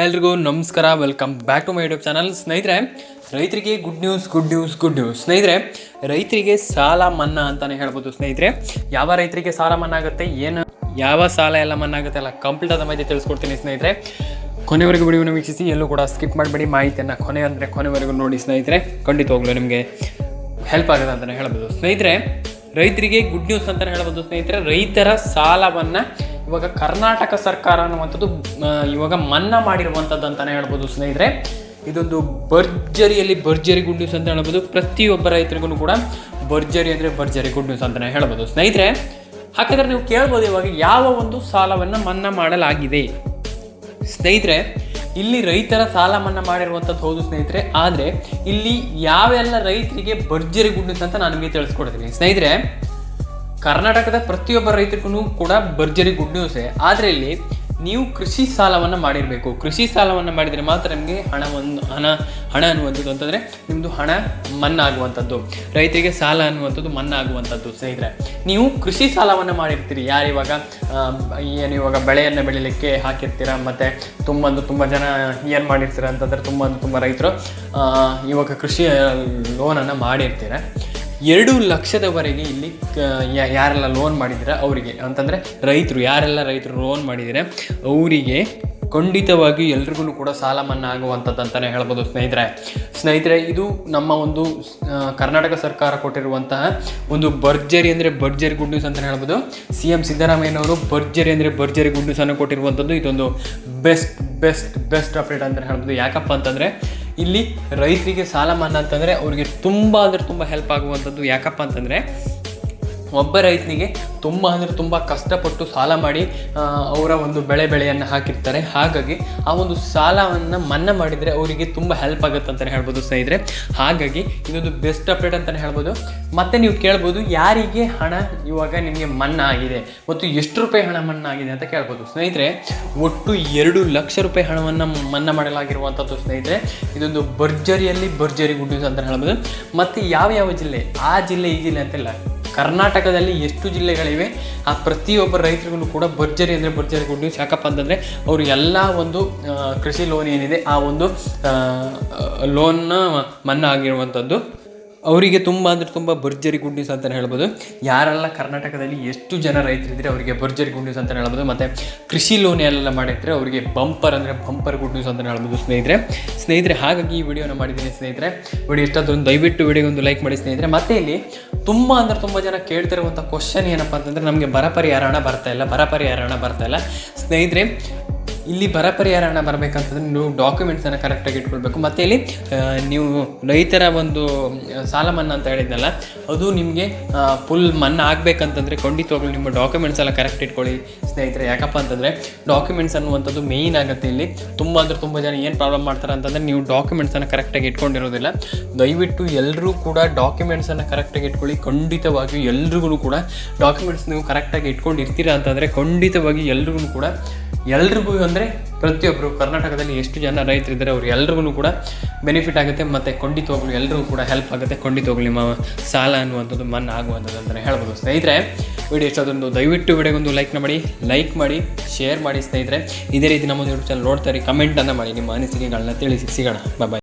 ಎಲ್ರಿಗೂ, ನಮಸ್ಕಾರ. Welcome back to my YouTube channel ಸ್ನೇಹಿತರೆ, ರೈತರಿಗೆ good news good news good news ಸ್ನೇಹಿತರೆ, ರೈತರಿಗೆ ಸಾಲ ಮನ್ನಾ ಅಂತಲೇ ಹೇಳ್ಬೋದು ಸ್ನೇಹಿತರೆ. ಯಾವ ರೈತರಿಗೆ ಸಾಲ ಮನ್ನಾ ಆಗುತ್ತೆ, ಏನು, ಯಾವ ಸಾಲ ಎಲ್ಲ ಮನ್ನಾ ಆಗುತ್ತೆ ಎಲ್ಲ ಕಂಪ್ಲೀಟ್ ಆದ ಮಾಹಿತಿ ತಿಳಿಸ್ಕೊಡ್ತೀನಿ ಸ್ನೇಹಿತರೆ. ಕೊನೆವರೆಗೂ ವಿಡಿಯೋನ ವೀಕ್ಷಿಸಿ, ಎಲ್ಲೂ ಕೂಡ ಸ್ಕಿಪ್ ಮಾಡಬೇಡಿ. ಮಾಹಿತಿಯನ್ನು ಕೊನೆ ಅಂದರೆ ಕೊನೆವರೆಗೂ ನೋಡಿ ಸ್ನೇಹಿತರೆ. ಖಂಡಿತವಾಗ್ಲೂ ನಿಮಗೆ ಹೆಲ್ಪ್ ಆಗುತ್ತೆ ಅಂತಲೇ ಹೇಳ್ಬೋದು. ಸ್ನೇಹಿತರೆ, ರೈತರಿಗೆ ಗುಡ್ ನ್ಯೂಸ್ ಅಂತಲೇ ಹೇಳ್ಬೋದು ಸ್ನೇಹಿತರೆ. ರೈತರ ಸಾಲವನ್ನು ಇವಾಗ ಕರ್ನಾಟಕ ಸರ್ಕಾರ ಅನ್ನುವಂಥದ್ದು ಇವಾಗ ಮನ್ನಾ ಮಾಡಿರುವಂಥದ್ದು ಅಂತಲೇ ಹೇಳ್ಬೋದು ಸ್ನೇಹಿತರೆ. ಇದೊಂದು ಭರ್ಜರಿಯಲ್ಲಿ ಭರ್ಜರಿ ಗುಡ್ ನ್ಯೂಸ್ ಅಂತ ಹೇಳ್ಬೋದು. ಪ್ರತಿಯೊಬ್ಬ ರೈತರಿಗೂ ಕೂಡ ಭರ್ಜರಿ ಅಂದರೆ ಭರ್ಜರಿ ಗುಡ್ ನ್ಯೂಸ್ ಅಂತಲೇ ಹೇಳ್ಬೋದು. ಸ್ನೇಹಿತರೆ, ಹಾಗಾದರೆ ನೀವು ಕೇಳ್ಬೋದು ಇವಾಗ ಯಾವ ಒಂದು ಸಾಲವನ್ನು ಮನ್ನಾ ಮಾಡಲಾಗಿದೆ. ಸ್ನೇಹಿತರೆ, ಇಲ್ಲಿ ರೈತರ ಸಾಲ ಮನ್ನಾ ಮಾಡಿರುವಂಥದ್ದು ಹೌದು ಸ್ನೇಹಿತರೆ. ಆದರೆ, ಇಲ್ಲಿ ಯಾವೆಲ್ಲ ರೈತರಿಗೆ ಭರ್ಜರಿ ಗುಡ್ ನ್ಯೂಸ್ ಅಂತ ನಾನು ನಿಮಗೆ ತಿಳಿಸ್ಕೊಡ್ತೀನಿ. ಸ್ನೇಹಿತರೆ ಕರ್ನಾಟಕದ ಪ್ರತಿಯೊಬ್ಬ ರೈತರಿಗೂ ಕೂಡ ಭರ್ಜರಿ ಗುಡ್ ನ್ಯೂಸ್ ಆದರೆ ಇಲ್ಲಿ ನೀವು ಕೃಷಿ ಸಾಲವನ್ನು ಮಾಡಿರಬೇಕು. ಕೃಷಿ ಸಾಲವನ್ನು ಮಾಡಿದರೆ ಮಾತ್ರ ನಿಮಗೆ ಹಣ ಒಂದು, ಹಣ ಹಣ ಅನ್ನುವಂಥದ್ದು ಅಂತಂದರೆ ನಿಮ್ಮದು ಹಣ ಮನ್ನಾ ಆಗುವಂಥದ್ದು ರೈತರಿಗೆ ಸಾಲ ಅನ್ನುವಂಥದ್ದು ಮನ್ನಾ ಆಗುವಂಥದ್ದು ಸ್ನೇಹಿತರೆ. ನೀವು ಕೃಷಿ ಸಾಲವನ್ನು ಮಾಡಿರ್ತೀರಿ. ಯಾರು ಇವಾಗ ಏನು ಇವಾಗ ಬೆಳೆಯನ್ನು ಬೆಳಿಲಿಕ್ಕೆ ಹಾಕಿರ್ತೀರ ಮತ್ತು ತುಂಬ ಒಂದು ತುಂಬ ಜನ ಏನು ಮಾಡಿರ್ತೀರ ಅಂತಂದರೆ ತುಂಬ ಒಂದು ತುಂಬ ರೈತರು ಇವಾಗ ಕೃಷಿ ಲೋನನ್ನು ಮಾಡಿರ್ತೀರ. ಎರಡು ಲಕ್ಷದವರೆಗೆ ಇಲ್ಲಿ ಯಾರೆಲ್ಲ ಲೋನ್ ಮಾಡಿದ್ದೀರಾ ಅವರಿಗೆ. ಅಂತಂದರೆ ರೈತರು, ಯಾರೆಲ್ಲ ರೈತರು ಲೋನ್ ಮಾಡಿದರೆ ಅವರಿಗೆ ಖಂಡಿತವಾಗಿ ಎಲ್ರಿಗೂ ಕೂಡ ಸಾಲ ಮನ್ನಾ ಆಗುವಂಥದ್ದು ಅಂತಲೇ ಹೇಳ್ಬೋದು ಸ್ನೇಹಿತರೆ. ಸ್ನೇಹಿತರೆ, ಇದು ನಮ್ಮ ಒಂದು ಕರ್ನಾಟಕ ಸರ್ಕಾರ ಕೊಟ್ಟಿರುವಂತಹ ಒಂದು ಭರ್ಜರಿ ಅಂದರೆ ಭರ್ಜರಿ ಗುಡ್ ನ್ಯೂಸ್ ಅಂತಲೇ ಹೇಳ್ಬೋದು. ಸಿ ಎಂ ಸಿದ್ದರಾಮಯ್ಯನವರು ಭರ್ಜರಿ ಅಂದರೆ ಭರ್ಜರಿ ಗುಡ್ ನ್ಯೂಸನ್ನು ಕೊಟ್ಟಿರುವಂಥದ್ದು. ಇದೊಂದು ಬೆಸ್ಟ್ ಬೆಸ್ಟ್ ಬೆಸ್ಟ್ ಅಪ್ಡೇಟ್ ಅಂತ ಹೇಳ್ಬೋದು. ಯಾಕಪ್ಪ ಅಂತಂದರೆ ಇಲ್ಲಿ ರೈತರಿಗೆ ಸಾಲ ಮನ್ನಾ ಅಂತಂದರೆ ಅವರಿಗೆ ತುಂಬ ಅಂದರೆ ತುಂಬ ಹೆಲ್ಪ್ ಆಗುವಂಥದ್ದು ಯಾಕಪ್ಪ ಅಂತಂದರೆ ಒಬ್ಬ ರೈತನಿಗೆ ತುಂಬ ಅಂದರೆ ತುಂಬ ಕಷ್ಟಪಟ್ಟು ಸಾಲ ಮಾಡಿ ಅವರ ಒಂದು ಬೆಳೆ ಬೆಳೆಯನ್ನು ಹಾಕಿರ್ತಾರೆ. ಹಾಗಾಗಿ ಆ ಒಂದು ಸಾಲವನ್ನು ಮನ್ನಾ ಮಾಡಿದರೆ ಅವರಿಗೆ ತುಂಬ ಹೆಲ್ಪ್ ಆಗುತ್ತೆ ಅಂತಲೇ ಹೇಳ್ಬೋದು ಸ್ನೇಹಿತರೆ. ಹಾಗಾಗಿ ಇದೊಂದು ಬೆಸ್ಟ್ ಅಪ್ಡೇಟ್ ಅಂತಲೇ ಹೇಳ್ಬೋದು. ಮತ್ತು ನೀವು ಕೇಳ್ಬೋದು, ಯಾರಿಗೆ ಹಣ ಇವಾಗ ನಿಮಗೆ ಮನ್ನಾ ಆಗಿದೆ ಮತ್ತು ಎಷ್ಟು ರೂಪಾಯಿ ಹಣ ಮನ್ನಾ ಆಗಿದೆ ಅಂತ ಕೇಳ್ಬೋದು. ಸ್ನೇಹಿತರೆ, ಒಟ್ಟು ಎರಡು ಲಕ್ಷ ರೂಪಾಯಿ ಹಣವನ್ನು ಮನ್ನಾ ಮಾಡಲಾಗಿರುವಂಥದ್ದು ಸ್ನೇಹಿತರೆ, ಇದೊಂದು ಭರ್ಜರಿಯಲ್ಲಿ ಭರ್ಜರಿ ಗುಡ್ ನ್ಯೂಸ್ ಅಂತ ಹೇಳ್ಬೋದು. ಮತ್ತು ಯಾವ ಯಾವ ಜಿಲ್ಲೆ? ಆ ಜಿಲ್ಲೆ ಈ ಜಿಲ್ಲೆ ಅಂತಿಲ್ಲ. ಕರ್ನಾಟಕದಲ್ಲಿ ಎಷ್ಟು ಜಿಲ್ಲೆಗಳಿವೆ, ಆ ಪ್ರತಿಯೊಬ್ಬ ರೈತರಿಗೂ ಕೂಡ ಭರ್ಜರಿ ಅಂದರೆ ಭರ್ಜರಿ ಗುಡ್ ನ್ಯೂಸ್ ಯಾಕಪ್ಪ ಅಂತಂದರೆ ಅವರು ಎಲ್ಲ ಒಂದು ಕೃಷಿ ಲೋನ್ ಏನಿದೆ, ಆ ಒಂದು ಲೋನ್ನ ಮನ್ನಾ ಆಗಿರುವಂಥದ್ದು ಅವರಿಗೆ ತುಂಬ ಅಂದರೆ ತುಂಬ ಭರ್ಜರಿ ಗುಡ್ ನ್ಯೂಸ್ ಅಂತಲೇ ಹೇಳ್ಬೋದು. ಯಾರೆಲ್ಲ ಕರ್ನಾಟಕದಲ್ಲಿ ಎಷ್ಟು ಜನ ರೈತರಿದ್ದರೆ ಅವರಿಗೆ ಭರ್ಜರಿ ಗುಡ್ ನ್ಯೂಸ್ ಅಂತಲೇ ಹೇಳ್ಬೋದು. ಮತ್ತು ಕೃಷಿ ಲೋನ್ ಎಲ್ಲ ಮಾಡಿದರೆ ಅವರಿಗೆ ಬಂಪರ್ ಅಂದರೆ ಬಂಪರ್ ಗುಡ್ ನ್ಯೂಸ್ ಅಂತಲೇ ಹೇಳ್ಬೋದು ಸ್ನೇಹಿತರೆ. ಸ್ನೇಹಿತರೆ, ಹಾಗಾಗಿ ಈ ವಿಡಿಯೋನ ಮಾಡಿದ್ದೀನಿ ಸ್ನೇಹಿತರೆ. ವಿಡಿಯೋ ಇಷ್ಟಾದ್ರೂ ದಯವಿಟ್ಟು ವಿಡಿಯೋ ಒಂದು ಲೈಕ್ ಮಾಡಿ ಸ್ನೇಹಿತರೆ. ಮತ್ತೆ ಇಲ್ಲಿ ತುಂಬ ಅಂದರೆ ತುಂಬ ಜನ ಕೇಳ್ತಿರುವಂಥ ಕ್ವಶನ್ ಏನಪ್ಪ ಅಂತಂದರೆ ನಮಗೆ ಬರ ಪರಿಹಾರ ಬರ್ತಾ ಇಲ್ಲ, ಬರ ಪರಿಹಾರ ಬರ್ತಾ ಇಲ್ಲ. ಸ್ನೇಹಿತರೆ ಇಲ್ಲಿ ಬರ ಪರಿಹಾರ ಹಣ ಬರಬೇಕಂತಂದ್ರೆ ನೀವು ಡಾಕ್ಯುಮೆಂಟ್ಸನ್ನು ಕರೆಕ್ಟಾಗಿ ಇಟ್ಕೊಳ್ಬೇಕು. ಮತ್ತು ಇಲ್ಲಿ ನೀವು ರೈತರ ಒಂದು ಸಾಲ ಮನ್ನಾ ಅಂತ ಹೇಳಿದ್ನಲ್ಲ, ಅದು ನಿಮಗೆ ಫುಲ್ ಮನ್ನಾ ಆಗಬೇಕಂತಂದರೆ ಖಂಡಿತವಾಗ್ಲೂ ನಿಮ್ಮ ಡಾಕ್ಯುಮೆಂಟ್ಸ್ ಎಲ್ಲ ಕರೆಕ್ಟ್ ಇಟ್ಕೊಳ್ಳಿ ಸ್ನೇಹಿತರೆ. ಯಾಕಪ್ಪ ಅಂತಂದರೆ ಡಾಕ್ಯುಮೆಂಟ್ಸ್ ಅನ್ನುವಂಥದ್ದು ಮೇಯ್ನ್ ಆಗುತ್ತೆ ಇಲ್ಲಿ. ತುಂಬ ಅಂದರೆ ತುಂಬ ಜನ ಏನು ಪ್ರಾಬ್ಲಮ್ ಮಾಡ್ತಾರೆ ಅಂತಂದರೆ ನೀವು ಡಾಕ್ಯುಮೆಂಟ್ಸನ್ನು ಕರೆಕ್ಟಾಗಿ ಇಟ್ಕೊಂಡಿರೋದಿಲ್ಲ. ದಯವಿಟ್ಟು ಎಲ್ಲರೂ ಕೂಡ ಡಾಕ್ಯುಮೆಂಟ್ಸನ್ನು ಕರೆಕ್ಟಾಗಿ ಇಟ್ಕೊಳ್ಳಿ. ಖಂಡಿತವಾಗಿಯೂ ಎಲ್ರಿಗೂ ಕೂಡ ಡಾಕ್ಯುಮೆಂಟ್ಸ್ ನೀವು ಕರೆಕ್ಟಾಗಿ ಇಟ್ಕೊಂಡಿರ್ತೀರಾ ಅಂತಂದರೆ ಖಂಡಿತವಾಗಿ ಎಲ್ರಿಗೂ ಕೂಡ ಎಲ್ರಿಗೂ ಅಂದರೆ ಪ್ರತಿಯೊಬ್ಬರು ಕರ್ನಾಟಕದಲ್ಲಿ ಎಷ್ಟು ಜನ ರೈತರಿದ್ದಾರೆ ಅವ್ರು ಎಲ್ರಿಗೂ ಕೂಡ ಬೆನಿಫಿಟ್ ಆಗುತ್ತೆ ಮತ್ತು ಖಂಡಿತವಾಗ್ಲು ಎಲ್ರಿಗೂ ಕೂಡ ಹೆಲ್ಪ್ ಆಗುತ್ತೆ. ಖಂಡಿತವಾಗ್ಲೂ ನಿಮ್ಮ ಸಾಲ ಅನ್ನುವಂಥದ್ದು ಮನ್ನಾ ಆಗುವಂಥದ್ದು ಅಂತಲೇ ಹೇಳ್ಬೋದು. ಸ್ನೇಹಿತರೆ ವಿಡಿಯೋ ಇಷ್ಟೊಂದು ದಯವಿಟ್ಟು ವಿಡಿಯೋಗೊಂದು ಲೈಕ್ನ ಮಾಡಿ ಲೈಕ್ ಮಾಡಿ ಶೇರ್ ಮಾಡಿ ಸ್ನೇಹಿತರೆ. ಇದೇ ರೀತಿ ನಮ್ಮ ಯೂಟ್ಯೂಬ್ ಚಾನಲ್ ನೋಡ್ತಾರೆ ಕಮೆಂಟನ್ನು ಮಾಡಿ, ನಿಮ್ಮ ಅನಿಸಿಕೆಗಳನ್ನ ತಿಳಿಸಿ, ಸಿಗೋಣ. ಬಾಯ್